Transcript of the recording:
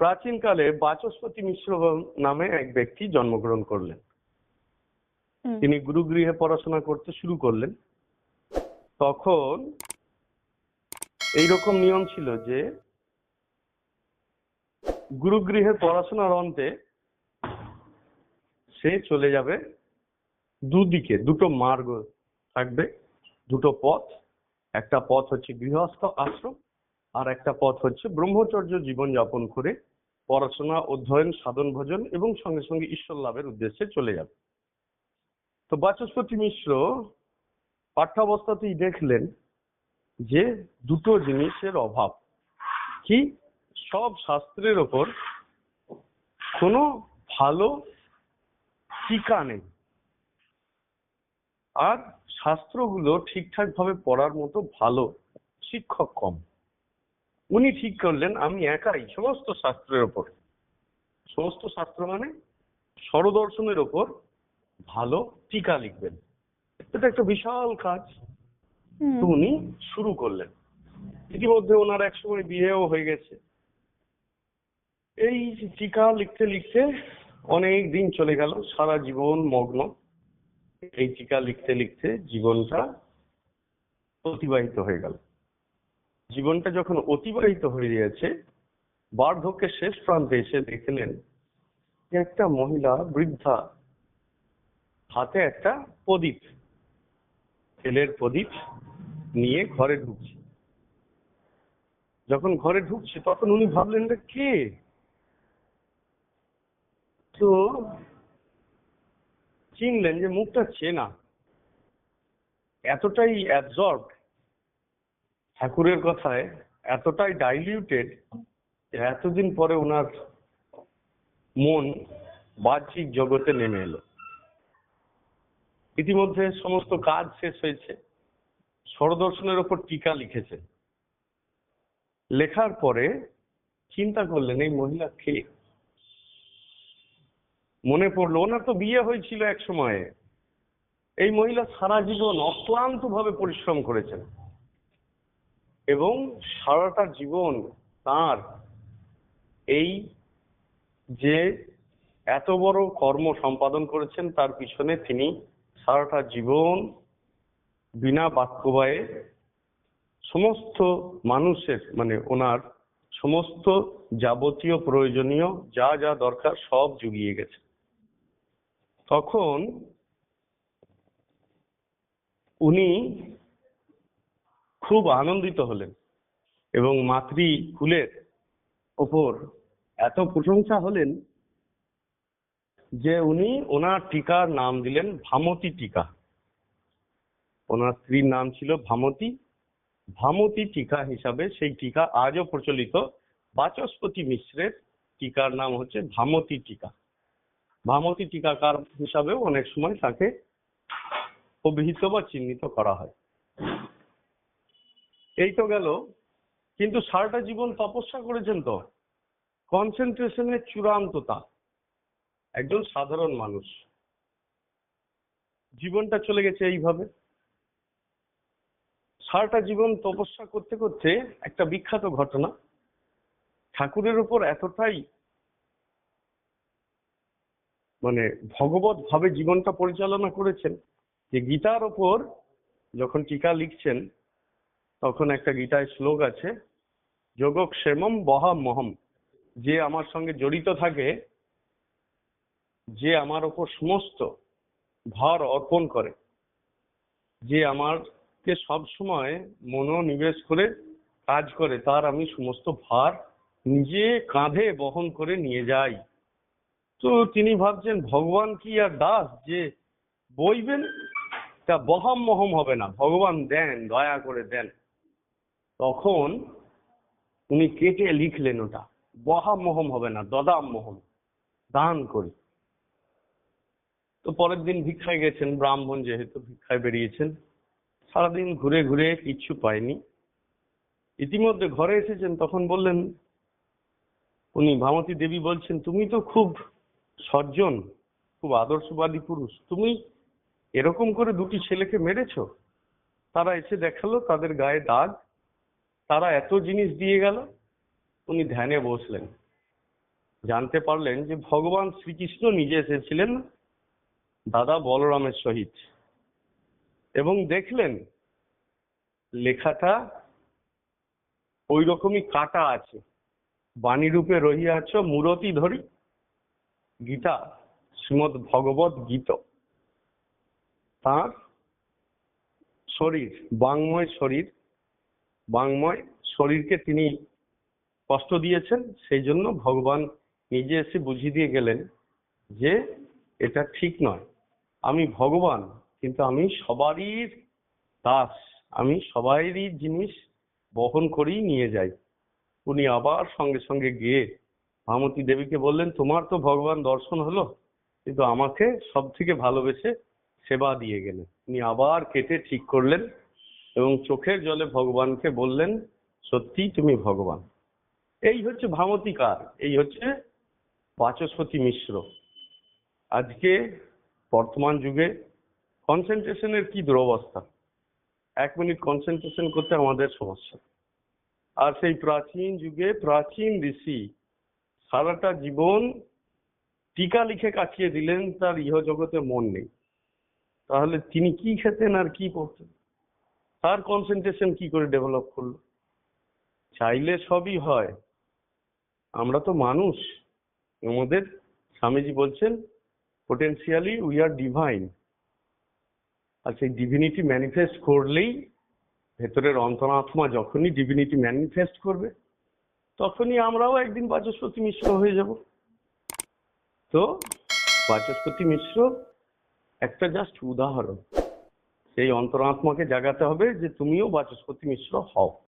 প্রাচীনকালে বাচস্পতি মিশ্র নামে এক ব্যক্তি জন্মগ্রহণ করলেন। তিনি গুরুগৃহে পড়াশোনা করতে শুরু করলেন। তখন এইরকম নিয়ম ছিল যে গুরুগৃহে পড়াশোনার অন্তে সে চলে যাবে দুদিকে দুটো মার্গ থাকবে দুটো পথ। একটা পথ হচ্ছে গৃহস্থ আশ্রম আর একটা পথ হচ্ছে ব্রহ্মচর্য জীবন যাপন করে পড়াশোনা, অধ্যয়ন, সাধন ভজন এবং সঙ্গে সঙ্গে ঈশ্বর লাভের উদ্দেশ্যে চলে যাবে। তো বাচস্পতি মিশ্র পাঠ্যাবস্থাতেই দেখলেন যে দুটো জিনিসের অভাব। কি? সব শাস্ত্রের ওপর কোনো ভালো টিকা নেই। আর শাস্ত্রগুলো ঠিকঠাক ভাবে পড়ার মতো ভালো, শিক্ষক কম। উনি ঠিক করলেন আমি একাই সমস্ত শাস্ত্রের ওপর। সমস্ত শাস্ত্র মানে স্বরদর্শনের ওপর ভালো টিকা লিখবেন। এটা একটা বিশাল কাজ। উনি শুরু করলেন। ইতিমধ্যে ওনার এক সময় বিয়েও হয়ে গেছে। এই টিকা লিখতে লিখতে অনেক দিন চলে গেল সারা জীবন মগ্ন। এই টিকা লিখতে লিখতে জীবনটা অতিবাহিত হয়ে গেল। জীবনটা যখন অতিবাহিত হয়ে গিয়েছে, বার্ধক্যের শেষ প্রান্তে এসে দেখলেন যে একটা মহিলা বৃদ্ধা হাতে একটা প্রদীপ, তেলের প্রদীপ নিয়ে ঘরে ঢুকছে। যখন ঘরে ঢুকছে তখন উনি ভাবলেন, এটা কে? তো চিনলেন যে মুখটা চেনা। এতটাই অ্যাবজর্ব ঠাকুরের কথায় এতটাই ডাইলিউটেড এতদিন পরে ওনার মন বাহ্যিক জগতে নেমে এলো। ইতিমধ্যে সমস্ত কাজ শেষ হয়েছে। স্বরদর্শনের ওপর টিকা লিখেছে। লেখার পরে চিন্তা করলেন, এই মহিলা কে? মনে পড়ল, ওনার তো বিয়ে হয়েছিল এক সময়ে। এই মহিলা সারা জীবন অক্লান্ত ভাবে পরিশ্রম করেছেন। এবং সারাটা জীবন তার এই যে এত বড় কর্ম সম্পাদন করেছেন, তার পিছনে তিনি সারাটা জীবন বিনা বাক্যবায়ে সমস্ত মানুষের মানে ওনার সমস্ত যাবতীয় প্রয়োজনীয় যা যা দরকার সব জুগিয়ে গেছে। তখন উনি খুব আনন্দিত হলেন এবং মাতৃকুলের ওপর এত প্রশংসা হলেন যে উনি ওনার টিকার নাম দিলেন ভামতী টিকা। ওনার স্ত্রীর নাম ছিল ভামতী। ভামতী টিকা হিসাবে সেই টিকা আজও প্রচলিত। বাচস্পতি মিশ্রের টিকার নাম হচ্ছে ভামতী টিকা। ভামতী টিকাকার হিসাবেও অনেক সময় তাকে অভিহিত বা চিহ্নিত করা হয়। এই তো গেল। কিন্তু সারাটা জীবন তপস্যা করেছেন তো। কনসেন্ট্রেশনের চূড়ান্ততা। একজন সাধারণ মানুষ। জীবনটা চলে গেছে এইভাবে। সারাটা জীবন তপস্যা করতে করতে একটা বিখ্যাত ঘটনা। ঠাকুরের উপর এতটাই মানে ভগবত ভাবে জীবনটা পরিচালনা করেছেন যে গীতার ওপর যখন টিকা লিখছেন তখন একটা গীতায় শ্লোক আছে যোগক্ষেমম বহামহম যে আমার সঙ্গে জড়িত থাকে, যে আমার ওপর সমস্ত ভার অর্পণ করে, যে আমারকে সবসময় মনোনিবেশ করে কাজ করে, তার আমি সমস্ত ভার নিজে কাঁধে বহন করে নিয়ে যাই। তো তিনি ভাবছেন, ভগবান কি আর দাস যে বইবেন? তা বহাম মহম হবে না, ভগবান দেন, দয়া করে দেন। তখন উনি কেটে লিখলেন ওটা। বহাম মহম হবে না, দদাম মহম। দান করি। তো পরের দিন ভিক্ষায় গেছেন, ব্রাহ্মণ যেহেতু ভিক্ষায় বেরিয়েছেন, সারাদিন ঘুরে ঘুরে কিচ্ছু পায়নি। ইতিমধ্যে ঘরে এসেছেন, তখন বললেন, উনি ভামতী দেবী বলছেন, তুমি তো খুব সজ্জন, খুব আদর্শবাদী পুরুষ। তুমি এরকম করে দুটি ছেলেকে মেরেছ? তারা এসে দেখাল, তাদের গায়ে দাগ তারা এত জিনিস দিয়ে গেল, উনি ধ্যানে বসলেন। জানতে পারলেন যে ভগবান শ্রীকৃষ্ণ নিজে এসেছিলেন, দাদা বলরামের সহিত। এবং দেখলেন, লেখাটা ওই রকমই কাটা আছে। বাণী রূপে রহিয়াছ মূরতি ধরি। গীতা, শ্রীমদ ভগবত গীত। তার শরীর, বাংময় শরীর বাংময় শরীরকে তিনি কষ্ট দিয়েছেন, সেই জন্য ভগবান নিজে এসে বুঝিয়ে দিয়ে গেলেন যে এটা ঠিক নয়। আমি ভগবান, কিন্তু আমি সবারই দাস, আমি সবারই জিনিস বহন করেই নিয়ে যাই। উনি আবার সঙ্গে সঙ্গে গিয়ে ভামতী দেবীকে বললেন, তোমার তো ভগবান দর্শন হলো, কিন্তু আমাকে সব থেকে ভালোবেসে সেবা দিয়ে গেলেন। উনি আবার কেটে ঠিক করলেন। এবং চোখের জলে ভগবানকে বললেন, সত্যি তুমি ভগবান। এই হচ্ছে ভামতিকার, এই হচ্ছে বাচস্পতি মিশ্র। আজকে বর্তমান যুগে কনসেন্ট্রেশনের কি দুরবস্থা? এক মিনিট কনসেন্ট্রেশন করতে আমাদের সমস্যা। আর সেই প্রাচীন যুগে প্রাচীন ঋষি সারাটা জীবন টিকা লিখে কাটিয়ে দিলেন, তার ইহজগতে মন নেই। তাহলে তিনি কি খেতেন আর কি করতেন তার কনসেন্ট্রেশন কি করে ডেভেলপ করল? চাইলে সবই হয়। আমরা তো মানুষ। আমাদের স্বামীজি বলছেন পোটেন্সিয়ালি উই আর ডিভাইন আর সেই ডিভিনিটি ম্যানিফেস্ট করলেই ভেতরের অন্তরাত্মা যখনই ডিভিনিটি ম্যানিফেস্ট করবে, তখনই আমরাও একদিন বাচস্পতি মিশ্র হয়ে যাব। তো বাচস্পতি মিশ্র একটা জাস্ট উদাহরণ। সেই অন্তরাত্মাকে জাগাতে হবে যে তুমিও বাচস্পতি মিশ্র হও।